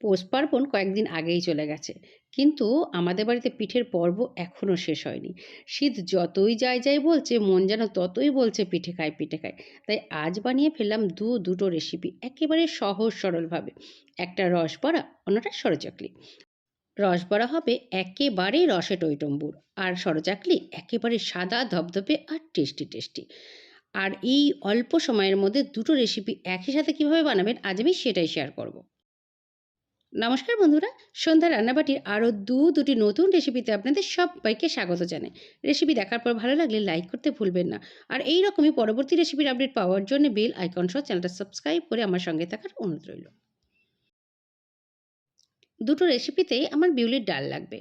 পৌষ পার্বণ কয়েকদিন আগেই চলে গেছে। কিন্তু আমাদের বাড়িতে পিঠের পর্ব এখনও শেষ হয়নি। শীত যতই যায় যায় বলছে, মন যেন ততই বলছে, পিঠে খাই পিঠে খাই তাই আজ বানিয়ে ফেললাম দু, দুটো রেসিপি একেবারে সহজ সরলভাবে। একটা রসবড়া, অন্যটা সরচকলি। রসবড়া হবে একেবারেই রসে টইটম্বুর। আর সরচাকলি একেবারে সাদা ধপধপে আর টেস্টি টেস্টি। আর এই অল্প সময়ের মধ্যে দুটো রেসিপি একই সাথে কীভাবে বানাবেন, আজ আমি সেটাই শেয়ার করব। নমস্কার বন্ধুরা, সন্ধ্যা রান্নাবাটির আরও দু, দুটি নতুন রেসিপিতে আপনাদের সবাইকে স্বাগত জানাই। রেসিপি দেখার পর ভালো লাগলে লাইক করতে ভুলবেন না। আর এই রকমই পরবর্তী রেসিপির আপডেট পাওয়ার জন্য বেল আইকন সহ চ্যানেলটা সাবস্ক্রাইব করে আমার সঙ্গে থাকার অনুরোধ রইল। দুটো রেসিপিতেই আমার বিউলির ডাল লাগবে।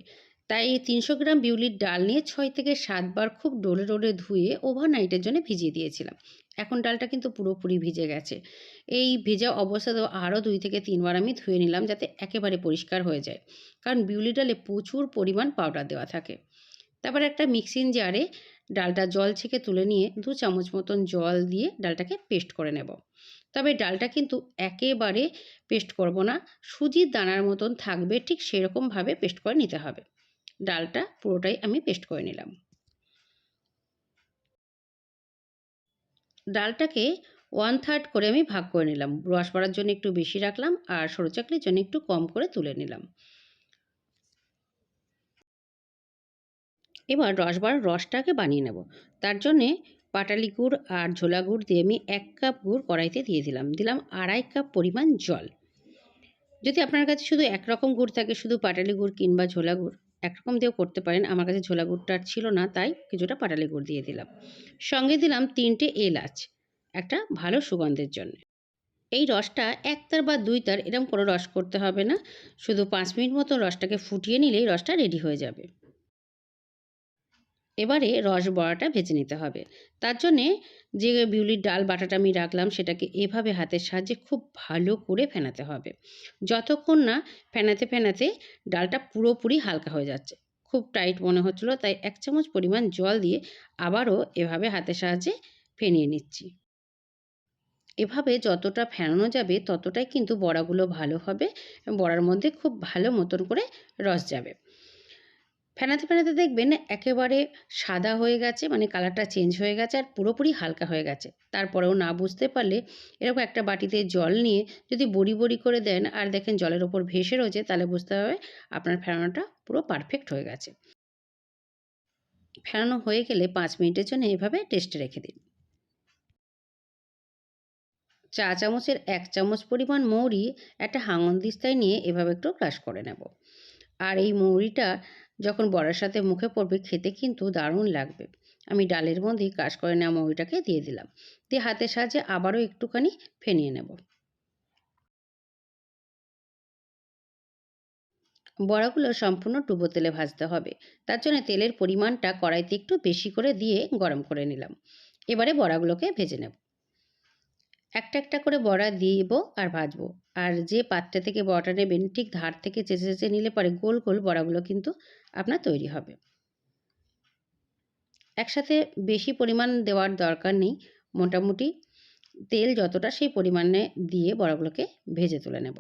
তাই তিনশো গ্রাম বিউলির ডাল নিয়ে ছয় থেকে সাতবার খুব ডোলে ডোলে ধুয়ে ওভারনাইটের জন্য ভিজিয়ে দিয়েছিলাম। এখন ডালটা কিন্তু পুরোপুরি ভিজে গেছে। এই ভেজা অবস্থাতেও আরও দুই থেকে তিনবার আমি ধুয়ে নিলাম যাতে একেবারে পরিষ্কার হয়ে যায়। কারণ বিউলি ডালে প্রচুর পরিমাণ পাউডার দেওয়া থাকে। তারপর একটা মিক্সিং জারে ডালটা জল ছেঁকে তুলে নিয়ে দু চামচ মতন জল দিয়ে ডালটাকে পেস্ট করে নেব। তবে ডালটা কিন্তু একেবারে পেস্ট করব না, সুজির দানার মতন থাকবে, ঠিক সেরকমভাবে পেস্ট করে নিতে হবে। ডালটা পুরোটাই আমি পেস্ট করে নিলাম। ডালটাকে ওয়ান থার্ড করে আমি ভাগ করে নিলাম। রস বাড়ার জন্য একটু বেশি রাখলাম আর সরু চাকলির জন্য একটু কম করে তুলে নিলাম। এবার রস বাড়ার রসটাকে বানিয়ে নেব। তার জন্যে পাটালি গুড় আর ঝোলা গুড় দিয়ে আমি এক কাপ গুড় কড়াইতে দিয়ে দিলাম। দিলাম আড়াই কাপ পরিমাণ জল। যদি আপনার কাছে শুধু একরকম গুড় থাকে, শুধু পাটালি গুড় কিংবা ঝোলা গুড় একরকম দিয়েও করতে পারেন। আমার কাছে ঝোলা গুড়টা ছিল না, তাই কিছুটা পাটালি গুড় দিয়ে দিলাম। সঙ্গে দিলাম তিনটে এলাচ, একটা ভালো সুগন্ধের জন্য। এই রসটা একতার বা দুই তার এরকম কোনো রস করতে হবে না। শুধু পাঁচ মিনিট মতো রসটাকে ফুটিয়ে নিলেই রসটা রেডি হয়ে যাবে। এবারে রস বড়াটা ভেজে নিতে হবে। তার জন্যে যে বিউলির ডাল, বাটাটা আমি রাখলাম, সেটাকে এভাবে হাতের সাহায্যে খুব ভালো করে ফেনাতে হবে। যতক্ষণ না ফেনাতে ফেনাতে ডালটা পুরোপুরি হালকা হয়ে যাচ্ছে। খুব টাইট মনে হচ্ছিল, তাই এক চামচ পরিমাণ জল দিয়ে আবারও এভাবে হাতের সাহায্যে ফেনিয়ে নিচ্ছি। এভাবে যতটা ফেনানো যাবে, ততটাই কিন্তু বড়াগুলো ভালো হবে বড়ার মধ্যে খুব ভালো মতন করে রস যাবে। ফেনাতে ফেনাতে দেখবেন একেবারে সাদা হয়ে গেছে মানে কালারটা চেঞ্জ হয়ে গেছে আর পুরোপুরি হালকা হয়ে গেছে। তারপরেও না বুঝতে পারলে এরকম একটা বাটিতে জল নিয়ে যদি বড়ি বড়ি করে দেন আর দেখেন জলের ওপর ভেসে রয়েছে, তাহলে বুঝতে হবে আপনার ফেরানোটা পুরো পারফেক্ট হয়ে গেছে। ফেরানো হয়ে গেলে পাঁচ মিনিটের জন্য এভাবে টেস্টে রেখে দিন। চা চামচের এক চামচ পরিমাণ মৌরি একটা হাঙন দিস্তায় নিয়ে এভাবে একটু ক্রাশ করে নেব। আর এই মৌরিটা যখন বড়ার সাথে মুখে পড়বে, খেতে কিন্তু দারুণ লাগবে। আমি ডালের মধ্যেই কাজ করে নেওয়া মৌরিটাকে দিয়ে দিলাম। দিয়ে হাতের সাহায্যে আবারও একটুখানি ফেনিয়ে নেব। বড়াগুলো সম্পূর্ণ ডুবো তেলে ভাজতে হবে। তার জন্য তেলের পরিমাণটা কড়াইতে একটু বেশি করে দিয়ে গরম করে নিলাম। এবারে বড়াগুলোকে ভেজে নেব। একটা একটা করে বড়া দিব আর ভাজবো। আর যে পাত্রে থেকে বড়াটা নেবেন, ঠিক ধার থেকে চেঁচে চেঁচে নিলে পরে গোল গোল বড়াগুলো কিন্তু আপনার তৈরি হবে। একসাথে বেশি পরিমাণ দেওয়ার দরকার নেই। মোটামুটি তেল যতটা সেই পরিমাণে দিয়ে বড়াগুলোকে ভেজে তুলে নেব।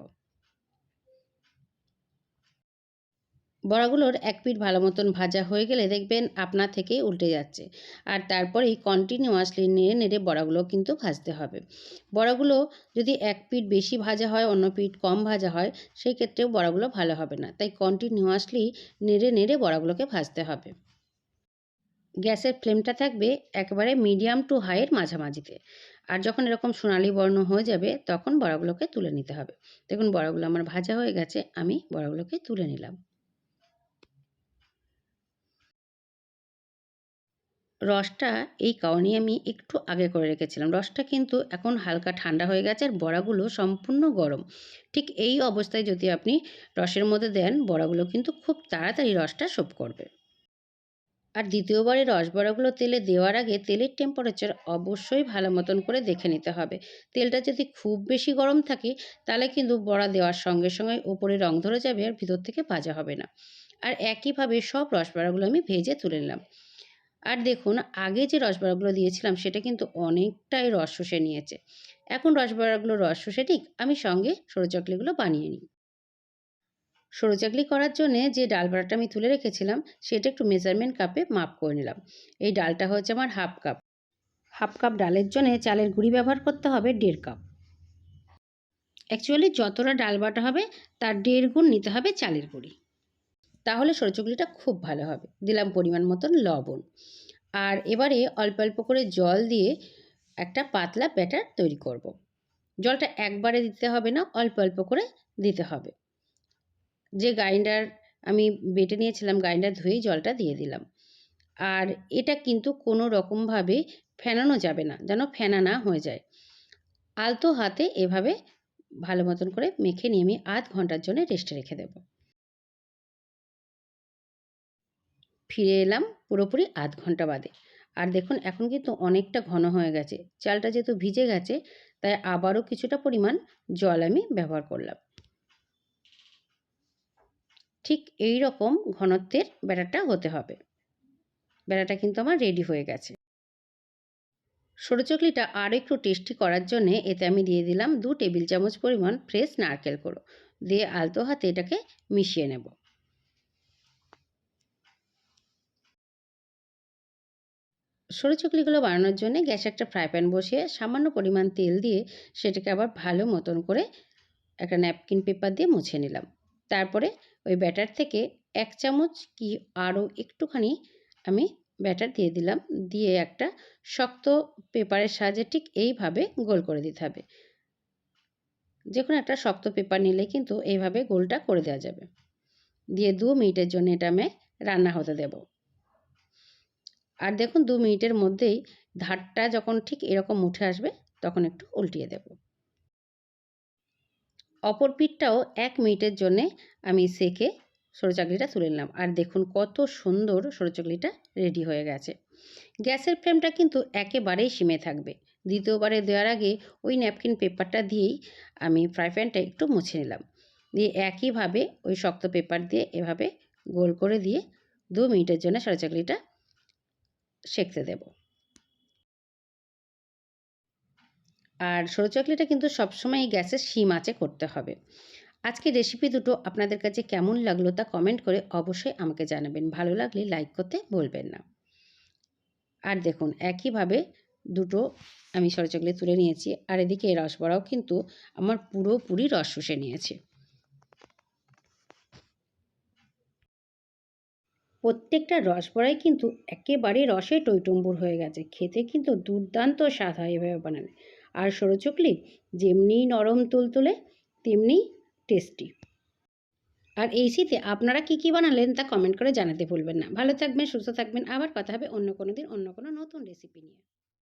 বড়াগুলোর এক পিঠ ভালো মতন ভাজা হয়ে গেলে দেখবেন আপনা থেকেই উল্টে যাচ্ছে। আর তারপরেই কন্টিনিউয়াসলি নেড়ে নেড়ে বড়াগুলো কিন্তু ভাজতে হবে। বড়াগুলো যদি এক পিঠ বেশি ভাজা হয়, অন্য পিঠ কম ভাজা হয়, সেই ক্ষেত্রেও বড়াগুলো ভালো হবে না। তাই কন্টিনিউয়াসলি নেড়ে নেড়ে বড়াগুলোকে ভাজতে হবে। গ্যাসের ফ্লেমটা থাকবে একেবারে মিডিয়াম টু হাইয়ের মাঝামাঝিতে। আর যখন এরকম সোনালি বর্ণ হয়ে যাবে, তখন বড়াগুলোকে তুলে নিতে হবে। দেখুন, বড়াগুলো আমার ভাজা হয়ে গেছে, আমি বড়াগুলোকে তুলে নিলাম। রসটা এই কারণেই আমি একটু আগে করে রেখেছিলাম। রসটা কিন্তু এখন হালকা ঠান্ডা হয়ে গেছে আর বড়াগুলো সম্পূর্ণ গরম। ঠিক এই অবস্থায় যদি আপনি রসের মধ্যে দেন, বড়াগুলো কিন্তু খুব তাড়াতাড়ি রসটা শোপ করবে। আর দ্বিতীয়বারে রস বড়াগুলো তেলে দেওয়ার আগে তেলের টেম্পারেচার অবশ্যই ভালো মতন করে দেখে নিতে হবে। তেলটা যদি খুব বেশি গরম থাকে, তাহলে কিন্তু বড়া দেওয়ার সঙ্গে সঙ্গে ওপরে রং ধরে যাবে আর ভিতর থেকে ভাজা হবে না। আর একইভাবে সব রস বড়াগুলো আমি ভেজে তুলে নিলাম। আর দেখুন, আগে যে রসবড়াগুলো দিয়েছিলাম, সেটা কিন্তু অনেকটাই রস শুষে নিয়েছে। এখন রসবড়াগুলো রস শুষে ঠিক, আমি সঙ্গে সরু চকলিগুলো বানিয়ে নিই। সরু চাকলি করার জন্যে যে ডাল বাটাটা আমি তুলে রেখেছিলাম, সেটা একটু মেজারমেন্ট কাপে মাপ করে নিলাম। এই ডালটা হচ্ছে আমার হাফ কাপ। হাফ কাপ ডালের জন্যে চালের গুঁড়ি ব্যবহার করতে হবে দেড় কাপ। অ্যাকচুয়ালি যতটা ডাল বাটা হবে, তার দেড় গুণ নিতে হবে চালের গুঁড়ি। তাহলে সরচুগলিটা খুব ভালো হবে। দিলাম পরিমাণ মতন লবণ। আর এবারে অল্প অল্প করে জল দিয়ে একটা পাতলা ব্যাটার তৈরি করব। জলটা একবারে দিতে হবে না, অল্প অল্প করে দিতে হবে। যে গ্রাইন্ডার আমি বেটে নিয়েছিলাম, গ্রাইন্ডার ধুয়েই জলটা দিয়ে দিলাম। আর এটা কিন্তু কোনো রকমভাবে ফেনানো যাবে না, যেন ফেনা না হয়ে যায়। আলতো হাতে এভাবে ভালো মতন করে মেখে নিয়ে আমি আধ ঘণ্টার জন্য রেস্টে রেখে দেব। ফিরে এলাম পুরোপুরি আধ ঘণ্টা বাদে। আর দেখুন, এখন কিন্তু অনেকটা ঘন হয়ে গেছে। চালটা যেহেতু ভিজে গেছে, তাই আবারও কিছুটা পরিমাণ জল আমি ব্যবহার করলাম। ঠিক এই রকম ঘনত্বের ব্যাটারটা হতে হবে। ব্যাটারটা কিন্তু আমার রেডি হয়ে গেছে। সরু চকলিটা আর একটু টেস্টি করার জন্য এতে আমি দিয়ে দিলাম দু টেবিল চামচ পরিমাণ ফ্রেশ নারকেল করো দিয়ে আলতো হাতে এটাকে মিশিয়ে নেব। সরু চকলিগুলো বানানোর জন্য গ্যাসে একটা ফ্রাই প্যান বসিয়ে সামান্য পরিমাণ তেল দিয়ে সেটাকে আবার ভালো মতন করে একটা ন্যাপকিন পেপার দিয়ে মুছে নিলাম। তারপরে ওই ব্যাটার থেকে এক চামচ কি আরও একটুখানি আমি ব্যাটার দিয়ে দিলাম, দিয়ে একটা শক্ত পেপারের সাহায্যে ঠিক এইভাবে গোল করে দিতে হবে। যে কোনো একটা শক্ত পেপার নিলে কিন্তু এইভাবে গোলটা করে দেওয়া যাবে। দিয়ে দু মিনিটের জন্য এটা আমি রান্না হতে দেব। আর দেখুন দু মিনিটের মধ্যেই ধারটা যখন ঠিক এরকম উঠে আসবে, তখন একটু উল্টিয়ে দেব। অপর পিঠটাও এক মিনিটের জন্যে আমি সেকে সরু চাকলিটা তুলে নিলাম। আর দেখুন কত সুন্দর সরু চাকলিটা রেডি হয়ে গেছে। গ্যাসের ফ্লেমটা কিন্তু একেবারেই সীমে থাকবে। দ্বিতীয়বারে দেওয়ার আগে ওই ন্যাপকিন পেপারটা দিয়েই আমি ফ্রাই প্যানটা একটু মুছে নিলাম। দিয়ে একইভাবে ওই শক্ত পেপার দিয়ে এভাবে গোল করে দিয়ে দু মিনিটের জন্য সরু চাকলিটা সেঁকতে দেব। আর সরু চাকলিটা কিন্তু সবসময় গ্যাসের সিম আঁচে করতে হবে। আজকে রেসিপি দুটো আপনাদের কাছে কেমন লাগল তা কমেন্ট করে অবশ্যই আমাকে জানাবেন। ভালো লাগলে লাইক করতে বলবেন না। আর দেখুন, একইভাবে দুটো আমি সরচকলে তুলে নিয়েছি। আর এদিকে রসবড়াও কিন্তু আমার পুরোপুরি রস শুষে নিয়েছে। প্রত্যেকটা রসবড়াই কিন্তু একেবারে রসে টইটম্বুর হয়ে গেছে। খেতে কিন্তু দুর্দান্ত স্বাদ হয় এভাবে বানালে। আর সরু চকলি যেমনি নরম তুলতুলে, তেমনি টেস্টি আর এই শীতে আপনারা কী কী বানালেন তা কমেন্ট করে জানাতে ভুলবেন না। ভালো থাকবেন, সুস্থ থাকবেন। আবার কথা হবে অন্য কোনো দিন অন্য কোনো নতুন রেসিপি নিয়ে।